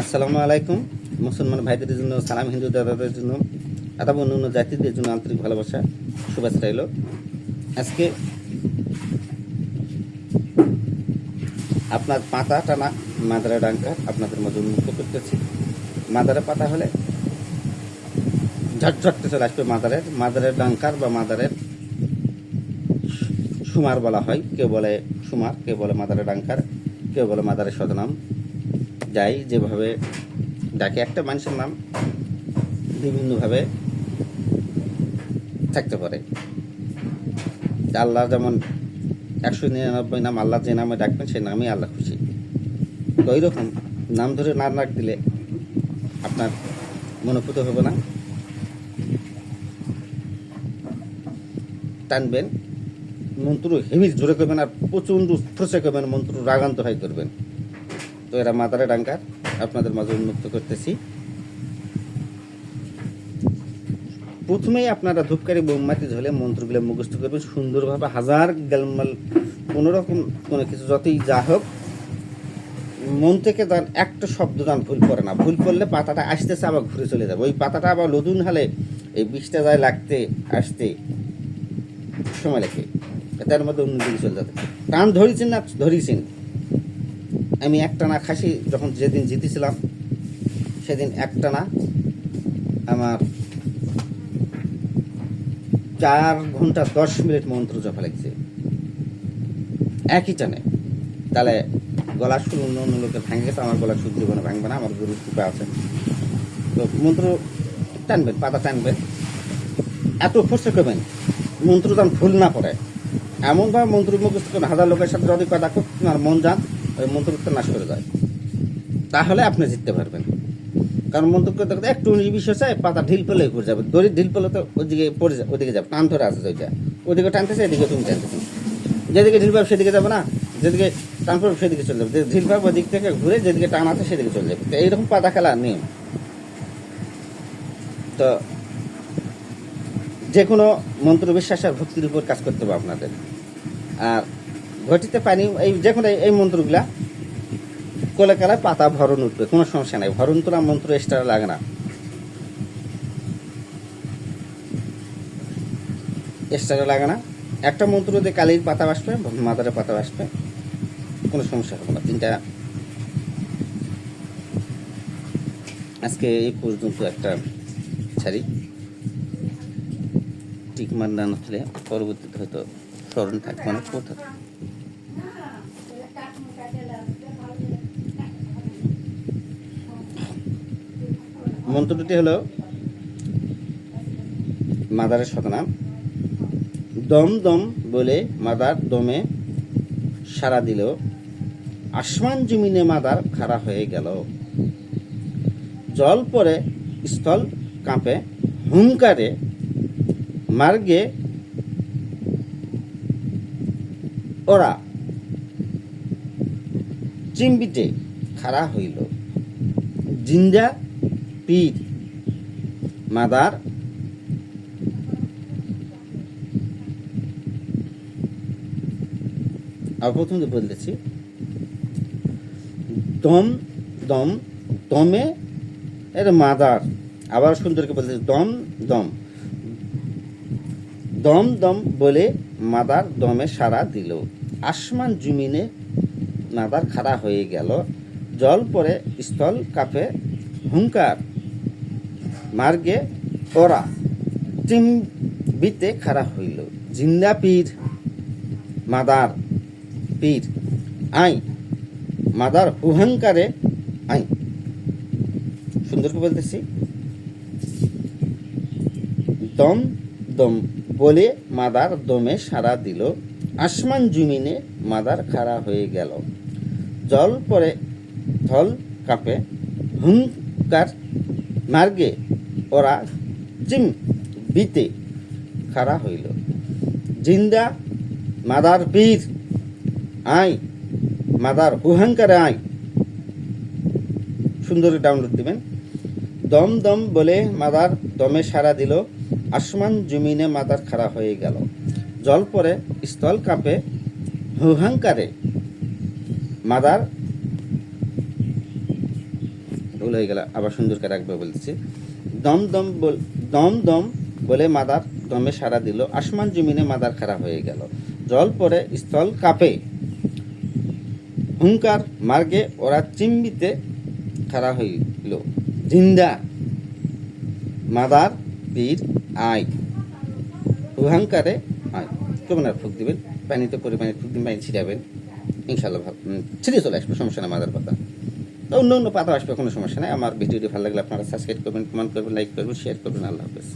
আসসালামু আলাইকুম। মুসলমান ভাইদের জন্য, সালাম হিন্দু দাদাদের জন্য, আদাব অন্য জাতিদের জন্য আন্তরিক ভালোবাসা, শুভেচ্ছা রইল। আজকে আপনার পাতা টানা মাদারা ডাঙ্কা আপনাদের মধ্যে উন্মুক্ত করতেছি। মাদারা পাতা হলে ঝটঝটতে চলে আসবে মাদারের। মাদারের ডাঙ্কার বা মাদারের সুমার বলা হয়। কেউ বলে সুমার, কেউ বলে মাদারের ডাঙ্কার কেউ বলে মাদারের সদনাম। যাই যেভাবে ডাকে একটা মানুষের নাম বিভিন্নভাবে থাকতে পারে। আল্লাহ যেমন একশো নিরানব্বই নাম আল্লাহ যে নামে ডাকবেন, সেই নামই আল্লাহ খুশি। তো ওই রকম নাম ধরে না ডাক দিলে আপনার মনোভূত হবে না? টানবেন, মন্ত্র হেভি জোরে করবেন আর প্রচণ্ড ফ্রসে করবেন, মন্ত্র রাগান্ত হয় করবেন। তো এরা মাদারে ডাঙ্কার আপনাদের মাঝে উন্মুক্ত করতেছি। প্রথমেই আপনারা ধূপকারী বোমমাতি ঝলে মন্ত্রগুলো মুখস্থ করবেন। সুন্দরভাবে হাজার গালমাল কোনো রকম কোনো কিছু যতই যা হোক, মন থেকে দান একটা শব্দ দান ভুল করে না। ভুল করলে পাতাটা আসতেছে, আবার ঘুরে চলে যাবে। ওই পাতাটা আবার নতুন হালে এই বিষটা যায় লাগতে, আসতে সময় লাগে। তার মধ্যে অন্যদিকে চলে যাবে। টান ধরেছেন না? ধরিয়েছেন আমি একটানা খাসি যখন যেদিন জিতেছিলাম, সেদিন একটানা আমার চার ঘণ্টা দশ মিনিট মন্ত্র জপা লাগছে। একই টানে। তাহলে গলা সুর অন্য অন্য লোকের ভাঙে গেছে, আমার গলা শুধু জীবনে ভাঙবে না, আমার গরুর কৃপা আছে। তো মন্ত্র টানবেন, পাতা টানবেন। এত ফসে করবেন মন্ত্র যেন ভুল না পড়ে এমনভাবে মন্ত্র মুখস্থ হাজার লোকের সাথে যদি কথা করতে মন যান। ওই মন্ত্রটা নাশ করে যায় তাহলে আপনি জিততে পারবেন। কারণ করতে করতে একটু নির্বিষ চাই পাতা ঢিল পেলে পড়ে যাবে। দড়ি ঢিল পেলে তো ওইদিকে পড়ে যাবে ওইদিকে যাবে। টান ধরে আছে ওইটা ওইদিকে টানতেছে, এদিকে তুমি টানতেছি। যেদিকে ঢিল পাবে সেদিকে যাবে না। যেদিকে টান পড়বে সেদিকে চলে যাবে। ঢিল পাবে ওই দিক থেকে ঘুরে যেদিকে টান আছে সেদিকে চলে যাবে। তো এইরকম পাতা খেলা নিয়ম। তো যে কোনো মন্ত্র বিশ্বাস আর ভক্তির উপর কাজ করতে হবে আপনাদের। আর ঘটিতে পানি এই যে কোনো এই মন্ত্রগুলা কোলে কালায় পাতা ভরণ উঠবে, কোনো সমস্যা নাই। ভরণ তোলা মন্ত্র এক্সট্রা লাগে না। এক্সট্রা লাগে না। একটা মন্ত্র দিয়ে কালির পাতা বাসবে মাদারের পাতা বাসবে কোনো সমস্যা হবে না, তিনটা। আজকে এই পর্যন্ত একটা ছাড়ি। টিকমার না হলে পরবর্তীতে হয়তো স্মরণ থাকবে না, কোথাও। মন্ত্রটি হলো মাদারের শতনাম। দম দম বলে মাদার দমে সারা দিল। আসমান জমিনে মাদার খাড়া হয়ে গেল। জল পরে স্থল কাঁপে, হুঙ্কারে মার্গে ওরা চিম্বিতে খাড়া হইল। জিন্দা পীর মাদার, আর প্রথম বলতেছি দম দম, দমে এর মাদার, আবার সুন্দরকে বলতেছি দম দম। দম দম বলে মাদার দমে সারা দিল। আসমান জমিনে মাদার খাড়া হয়ে গেল। জল পরে স্থল কাপে হুঙ্কার। মার্গে ওরা বিতে খাড়া হইল। জিন্দা পীর, মাদার পীর, আই, মাদার হুহংকারে আই। সুন্দর করে বলতেছি। দম দম বলে মাদার দমে সারা দিল। আসমান জমিনে মাদার খাড়া হয়ে গেল। জল পরে থল কাপে। হুঙ্কার মার্গে ওরা জিম বিতে খাড়া হইল। জিন্দা মাদার পীর আই, মাদার হুহাঙ্কারে আই। সুন্দর ডাউনলোড দিবেন। দম দম বলে মাদার দমে সারা দিল। আসমান জমিনে মাদার খাড়া হয়ে গেল। জল পরে স্থল কাঁপে। হুহাঙ্কারে মাদার ভুল হয়ে গেল। আবার সুন্দর করে রাখবে বলতেছি দম দম বল দম দম বলে মাদার দমে সারা দিল। আসমান জমিনে মাদার খারাপ হয়ে গেল। জল পরে স্থল কাঁপে। হুঙ্কার মার্গে ওরা চিম্বিতে খাড়া হইল। জিন্দা মাদার বীর আয় হুহাঙ্কারে আয় কেমন আর ফুক দিবেন? পানিতে পরিমাণে ফুক দিন পানি ছিটাবেন ইনশাল্লাহ ছিটিয়ে চলে আসবে, সমস্যা না মাদার পাতা অন্য অন্য পাতা আসবে, কোনো সমস্যা নেই। আমার ভিডিওটি ভালো লাগলে আপনারা সাবস্ক্রাইব করবেন কমেন্ট করবেন লাইক করবেন শেয়ার করবেন। আল্লাহ হাফেজ।